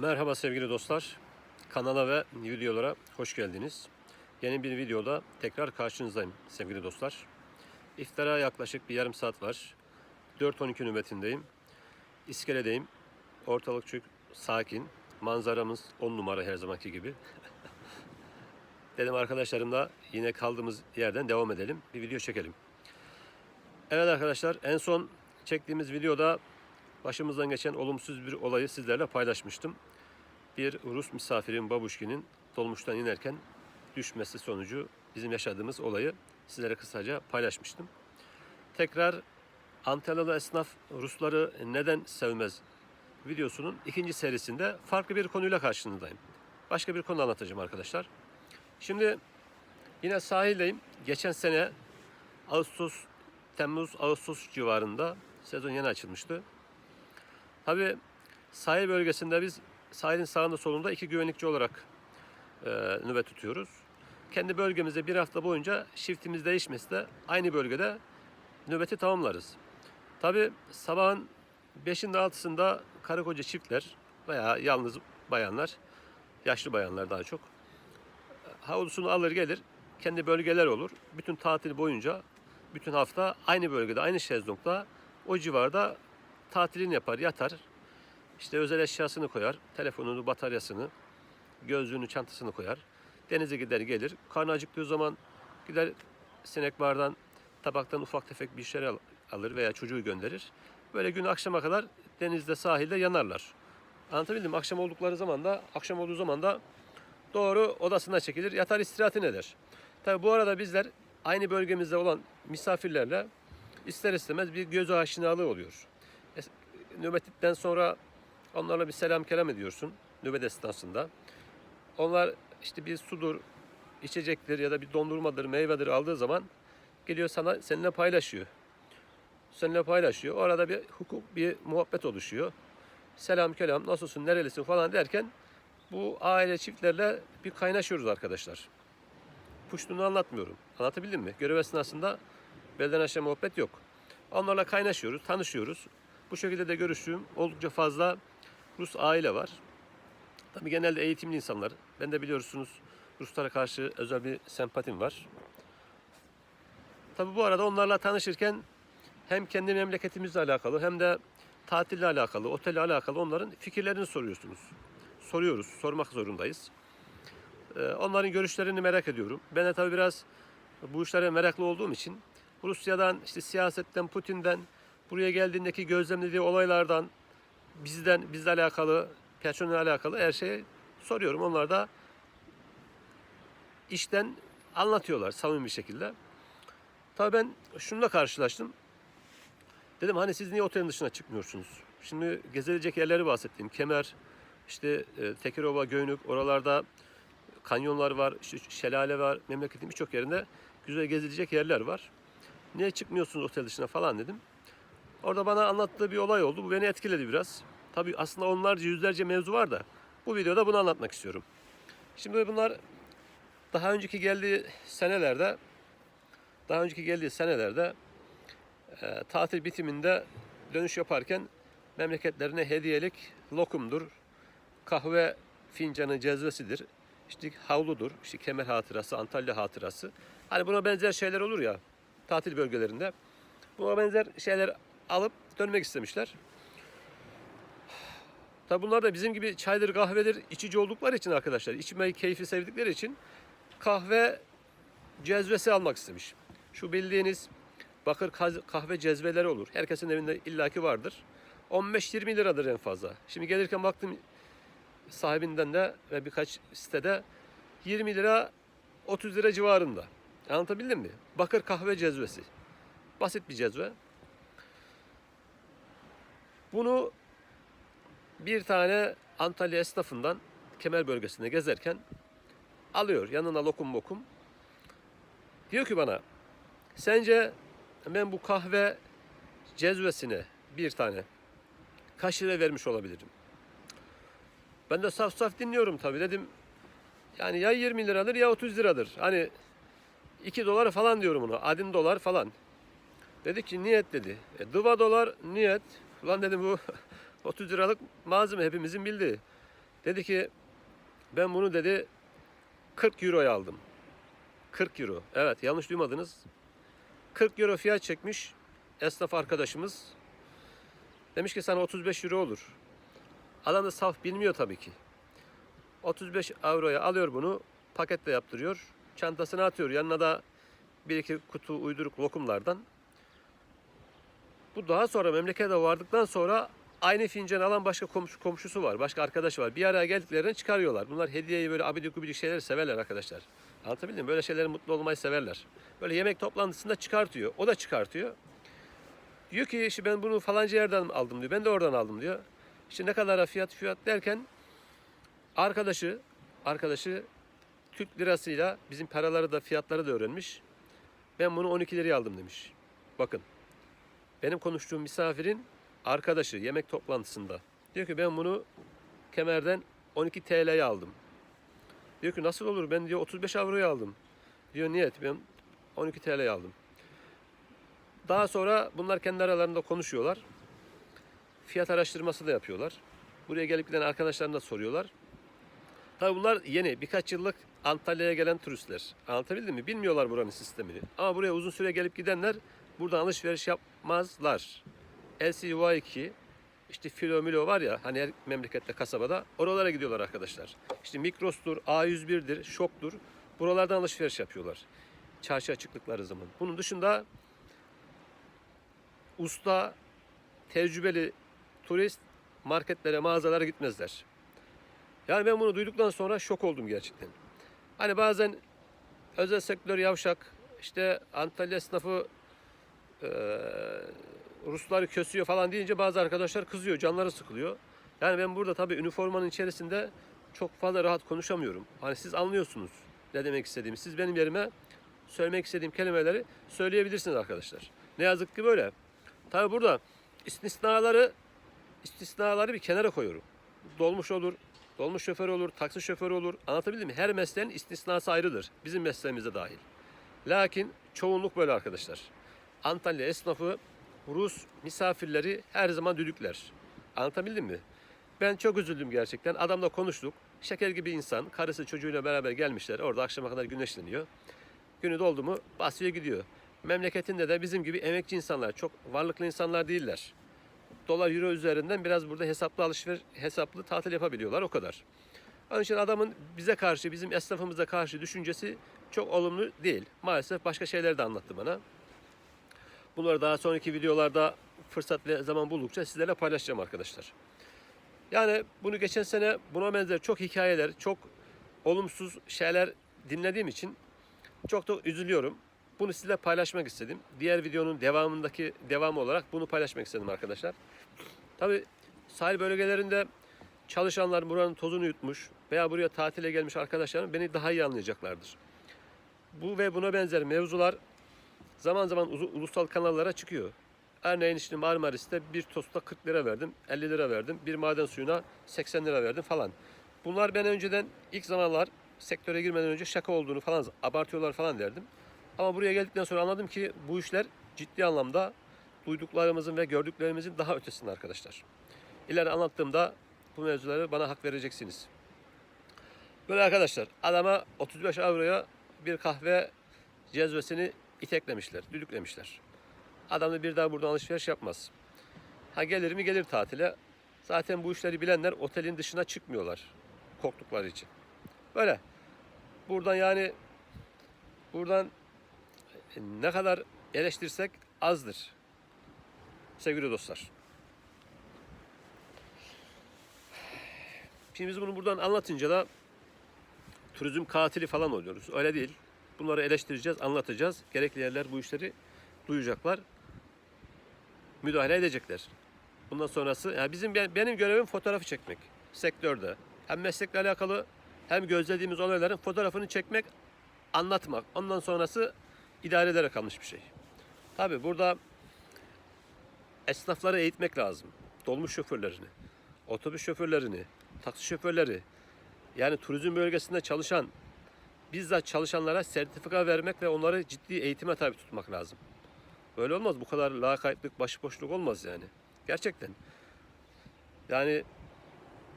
Merhaba sevgili dostlar. Kanala ve videolara hoş geldiniz. Yeni bir videoda tekrar karşınızdayım sevgili dostlar. İftara yaklaşık bir yarım saat var. 4.12 nöbetindeyim. İskeledeyim. Ortalık çok sakin. Manzaramız 10 numara her zamanki gibi. Dedim arkadaşlarımla yine kaldığımız yerden devam edelim. Bir video çekelim. Evet arkadaşlar en son çektiğimiz videoda başımızdan geçen olumsuz bir olayı sizlerle paylaşmıştım. Bir Rus misafirin Babuşkin'in dolmuştan inerken düşmesi sonucu bizim yaşadığımız olayı sizlere kısaca paylaşmıştım. Tekrar Antalyalı esnaf Rusları neden sevmez videosunun ikinci serisinde farklı bir konuyla karşınızdayım. Başka bir konu anlatacağım arkadaşlar. Şimdi yine sahildeyim. Geçen sene Ağustos, Temmuz, Ağustos civarında sezon yeni açılmıştı. Tabii sahil bölgesinde biz sahilin sağında solunda iki güvenlikçi olarak e, nöbet tutuyoruz. Kendi bölgemizde bir hafta boyunca shiftimiz değişmesi de aynı bölgede nöbeti tamamlarız. Tabii sabahın 5'inde 6'sında karı koca çiftler veya yalnız bayanlar, yaşlı bayanlar daha çok havlusunu alır gelir. Kendi bölgeler olur. Bütün tatil boyunca bütün hafta aynı bölgede, aynı şezlongda o civarda tatilini yapar, yatar. İşte özel eşyasını koyar, telefonunu, bataryasını, gözlüğünü, çantasını koyar. Denize gider gelir. Karnı acıktığı zaman gider sinek bardan, tabaktan ufak tefek bir şeyler al- alır veya çocuğu gönderir. Böyle gün akşama kadar denizde, sahilde yanarlar. Anlatabildim? Akşam oldukları zaman da, akşam olduğu zaman da doğru odasına çekilir, yatar istirahatini eder. Tabi bu arada bizler aynı bölgemizde olan misafirlerle ister istemez bir göz aşinalığı oluyor. Nöbetten sonra onlarla bir selam kelam ediyorsun nöbet esnasında. Onlar işte bir sudur, içecektir ya da bir dondurmadır, meyvedir aldığı zaman geliyor sana seninle paylaşıyor. Seninle paylaşıyor. Orada bir hukuk, bir muhabbet oluşuyor. Selam kelam, nasılsın, nerelisin falan derken bu aile çiftlerle bir kaynaşıyoruz arkadaşlar. Puştuğunu anlatmıyorum. Anlatabildim mi? Görev esnasında belden aşağı muhabbet yok. Onlarla kaynaşıyoruz, tanışıyoruz. Bu şekilde de görüştüğüm oldukça fazla Rus aile var. Tabii genelde eğitimli insanlar. Ben de biliyorsunuz Ruslara karşı özel bir sempatim var. Tabii bu arada onlarla tanışırken hem kendi memleketimizle alakalı hem de tatille alakalı, otelle alakalı onların fikirlerini soruyorsunuz. Soruyoruz, sormak zorundayız. Ee, Onların görüşlerini merak ediyorum. Ben de tabii biraz bu işlere meraklı olduğum için Rusya'dan, işte siyasetten, Putin'den, buraya geldiğindeki gözlemlediği olaylardan, bizden, bizle alakalı, personelle alakalı her şeyi soruyorum. Onlar da işten anlatıyorlar samimi bir şekilde. Tabii ben şununla karşılaştım. Dedim hani siz niye otelin dışına çıkmıyorsunuz? Şimdi gezilecek yerleri bahsettim. Kemer, işte e, Tekirova, Göynük, oralarda kanyonlar var, işte şelale var. Memleketin birçok yerinde güzel gezilecek yerler var. Niye çıkmıyorsunuz otel dışına falan dedim. Orada bana anlattığı bir olay oldu. Bu beni etkiledi biraz. Tabii aslında onlarca yüzlerce mevzu var da bu videoda bunu anlatmak istiyorum. Şimdi bunlar daha önceki geldiği senelerde daha önceki geldiği senelerde e, tatil bitiminde dönüş yaparken memleketlerine hediyelik lokumdur, kahve fincanı cezvesidir, işte havludur, işte kemer hatırası, Antalya hatırası. Hani buna benzer şeyler olur ya tatil bölgelerinde. Buna benzer şeyler alıp dönmek istemişler. Tabi bunlar da bizim gibi çaydır, kahvedir içici oldukları için arkadaşlar, içmeyi keyfi sevdikleri için kahve cezvesi almak istemiş. Şu bildiğiniz bakır kahve cezveleri olur. Herkesin evinde illaki vardır. 15-20 liradır en fazla. Şimdi gelirken baktım sahibinden de ve birkaç sitede 20 lira 30 lira civarında. Anlatabildim mi? Bakır kahve cezvesi. Basit bir cezve. Bunu bir tane Antalya esnafından Kemer bölgesinde gezerken alıyor. Yanına lokum bokum. Diyor ki bana sence ben bu kahve cezvesine bir tane kaç lira vermiş olabilirim? Ben de saf saf dinliyorum tabii dedim. Yani ya 20 liradır ya 30 liradır. Hani 2 dolar falan diyorum ona. Adin dolar falan. Dedi ki niyet dedi. E, dıva dolar niyet. Ulan dedim bu 30 liralık malzeme hepimizin bildiği. Dedi ki ben bunu dedi 40 euroya aldım. 40 euro. Evet yanlış duymadınız. 40 euro fiyat çekmiş esnaf arkadaşımız. Demiş ki sana 35 euro olur. Adam da saf bilmiyor tabii ki. 35 avroya alıyor bunu. Paketle yaptırıyor. Çantasına atıyor. Yanına da bir iki kutu uyduruk lokumlardan. Bu daha sonra memlekete vardıktan sonra aynı fincanı alan başka komşu, komşusu var. Başka arkadaşı var. Bir araya geldiklerinde çıkarıyorlar. Bunlar hediyeyi böyle abidik gubidik şeyleri severler arkadaşlar. Anlatabildim mi? Böyle şeylere mutlu olmayı severler. Böyle yemek toplantısında çıkartıyor. O da çıkartıyor. Diyor ki işte ben bunu falanca yerden aldım diyor. Ben de oradan aldım diyor. İşte ne kadar fiyat fiyat derken arkadaşı arkadaşı Türk lirasıyla bizim paraları da fiyatları da öğrenmiş. Ben bunu 12 liraya aldım demiş. Bakın. Benim konuştuğum misafirin arkadaşı yemek toplantısında. Diyor ki ben bunu kemerden 12 TL'ye aldım. Diyor ki nasıl olur ben diyor 35 avroya aldım. Diyor niyet ben 12 TL'ye aldım. Daha sonra bunlar kendi aralarında konuşuyorlar. Fiyat araştırması da yapıyorlar. Buraya gelip giden arkadaşlarına da soruyorlar. Tabii bunlar yeni birkaç yıllık Antalya'ya gelen turistler. Anlatabildim mi? Bilmiyorlar buranın sistemini. Ama buraya uzun süre gelip gidenler buradan alışveriş yapmazlar. LCY2 işte Filo Milo var ya hani her memlekette kasabada oralara gidiyorlar arkadaşlar. İşte Mikros'tur, A101'dir, Şok'tur. Buralardan alışveriş yapıyorlar. Çarşı açıklıkları zaman. Bunun dışında usta, tecrübeli turist marketlere, mağazalara gitmezler. Yani ben bunu duyduktan sonra şok oldum gerçekten. Hani bazen özel sektör yavşak, işte Antalya esnafı Rusları kösüyor falan deyince bazı arkadaşlar kızıyor, canları sıkılıyor. Yani ben burada tabii üniformanın içerisinde çok fazla rahat konuşamıyorum. Hani siz anlıyorsunuz ne demek istediğimi. Siz benim yerime söylemek istediğim kelimeleri söyleyebilirsiniz arkadaşlar. Ne yazık ki böyle. Tabii burada istisnaları istisnaları bir kenara koyuyorum. Dolmuş olur, dolmuş şoförü olur, taksi şoförü olur. Anlatabildim mi? Her mesleğin istisnası ayrıdır. Bizim mesleğimize dahil. Lakin çoğunluk böyle arkadaşlar. Antalya esnafı Rus misafirleri her zaman düdükler. Anlatabildim mi? Ben çok üzüldüm gerçekten. Adamla konuştuk. Şeker gibi insan. Karısı çocuğuyla beraber gelmişler. Orada akşama kadar güneşleniyor. Günü doldu mu basıyor gidiyor. Memleketinde de bizim gibi emekçi insanlar. Çok varlıklı insanlar değiller. Dolar euro üzerinden biraz burada hesaplı alışveriş, hesaplı tatil yapabiliyorlar o kadar. Onun için adamın bize karşı, bizim esnafımıza karşı düşüncesi çok olumlu değil. Maalesef başka şeyler de anlattı bana. Bunları daha sonraki videolarda fırsat ve zaman buldukça sizlerle paylaşacağım arkadaşlar. Yani bunu geçen sene buna benzer çok hikayeler, çok olumsuz şeyler dinlediğim için çok da üzülüyorum. Bunu sizle paylaşmak istedim. Diğer videonun devamındaki devamı olarak bunu paylaşmak istedim arkadaşlar. Tabi sahil bölgelerinde çalışanlar buranın tozunu yutmuş veya buraya tatile gelmiş arkadaşlarım beni daha iyi anlayacaklardır. Bu ve buna benzer mevzular zaman zaman uzu- ulusal kanallara çıkıyor. Örneğin işte Marmaris'te bir tosta 40 lira verdim, 50 lira verdim. Bir maden suyuna 80 lira verdim falan. Bunlar ben önceden ilk zamanlar sektöre girmeden önce şaka olduğunu falan abartıyorlar falan derdim. Ama buraya geldikten sonra anladım ki bu işler ciddi anlamda duyduklarımızın ve gördüklerimizin daha ötesinde arkadaşlar. İleri anlattığımda bu mevzuları bana hak vereceksiniz. Böyle arkadaşlar adama 35 avroya bir kahve cezvesini iteklemişler, düdüklemişler. Adam da bir daha buradan alışveriş yapmaz. Ha gelir mi gelir tatile. Zaten bu işleri bilenler otelin dışına çıkmıyorlar. Korktukları için. Böyle. Buradan yani buradan ne kadar eleştirsek azdır. Sevgili dostlar. Şimdi biz bunu buradan anlatınca da turizm katili falan oluyoruz. Öyle değil. Bunları eleştireceğiz, anlatacağız. Gerekli yerler bu işleri duyacaklar. Müdahale edecekler. Bundan sonrası yani bizim benim görevim fotoğrafı çekmek sektörde. Hem meslekle alakalı hem gözlediğimiz olayların fotoğrafını çekmek, anlatmak. Ondan sonrası idarelere kalmış bir şey. Tabi burada esnafları eğitmek lazım. Dolmuş şoförlerini, otobüs şoförlerini, taksi şoförleri, yani turizm bölgesinde çalışan, bizzat çalışanlara sertifika vermek ve onları ciddi eğitime tabi tutmak lazım. Böyle olmaz. Bu kadar lakaytlık, başıboşluk olmaz yani. Gerçekten. Yani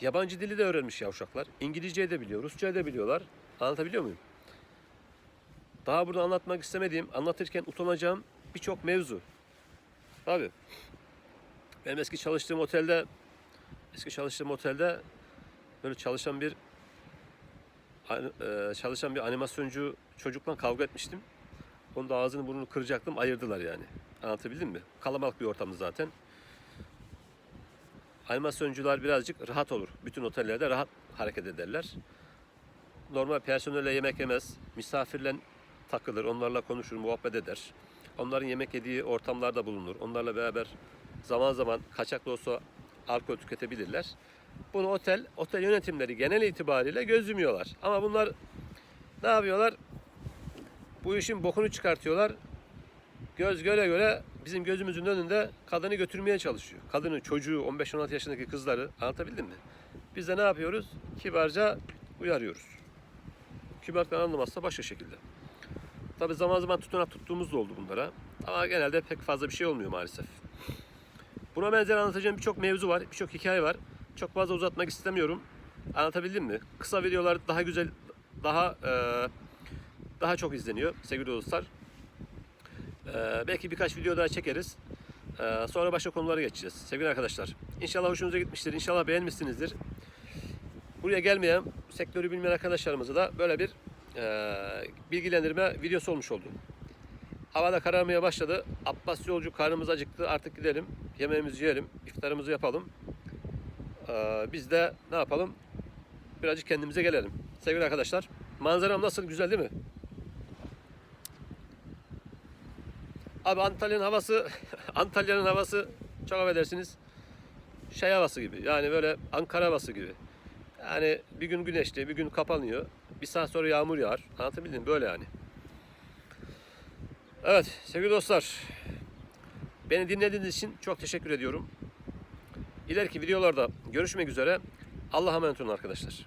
Yabancı dili de öğrenmiş yavşaklar. İngilizceyi de biliyor, Rusçayı da biliyorlar. Anlatabiliyor muyum? Daha burada anlatmak istemediğim, anlatırken utanacağım birçok mevzu. Tabii. Benim eski çalıştığım otelde, eski çalıştığım otelde böyle çalışan bir çalışan bir animasyoncu çocukla kavga etmiştim. Onun da ağzını burnunu kıracaktım, ayırdılar yani. Anlatabildim mi? Kalabalık bir ortamdı zaten. Animasyoncular birazcık rahat olur. Bütün otellerde rahat hareket ederler. Normal personelle yemek yemez. Misafirle takılır, onlarla konuşur, muhabbet eder. Onların yemek yediği ortamlarda bulunur. Onlarla beraber zaman zaman kaçak da olsa alkol tüketebilirler. Bunu otel, otel yönetimleri genel itibariyle göz yumuyorlar. Ama bunlar ne yapıyorlar? Bu işin bokunu çıkartıyorlar. Göz göre göre bizim gözümüzün önünde kadını götürmeye çalışıyor. Kadını, çocuğu, 15-16 yaşındaki kızları anlatabildim mi? Biz de ne yapıyoruz? Kibarca uyarıyoruz. Kibarlıktan anlamazsa başka şekilde. Tabi zaman zaman tutanak tuttuğumuz da oldu bunlara. Ama genelde pek fazla bir şey olmuyor maalesef. Buna benzer anlatacağım birçok mevzu var, birçok hikaye var. Çok fazla uzatmak istemiyorum. Anlatabildim mi? Kısa videolar daha güzel, daha e, daha çok izleniyor sevgili dostlar. E, belki birkaç video daha çekeriz. E, sonra başka konulara geçeceğiz sevgili arkadaşlar. İnşallah hoşunuza gitmiştir, inşallah beğenmişsinizdir. Buraya gelmeyen, sektörü bilmeyen arkadaşlarımıza da böyle bir e, bilgilendirme videosu olmuş oldu. Hava da kararmaya başladı. Abbas yolcu karnımız acıktı. Artık gidelim. Yemeğimizi yiyelim. iftarımızı yapalım. Ee, biz de ne yapalım? Birazcık kendimize gelelim. Sevgili arkadaşlar. Manzaram nasıl? Güzel değil mi? Abi Antalya'nın havası Antalya'nın havası çok affedersiniz şey havası gibi. Yani böyle Ankara havası gibi. Yani bir gün güneşli, bir gün kapanıyor. Bir saat sonra yağmur yağar. Anlatabildim? Böyle yani. Evet sevgili dostlar. Beni dinlediğiniz için çok teşekkür ediyorum. İleriki videolarda görüşmek üzere. Allah'a emanet olun arkadaşlar.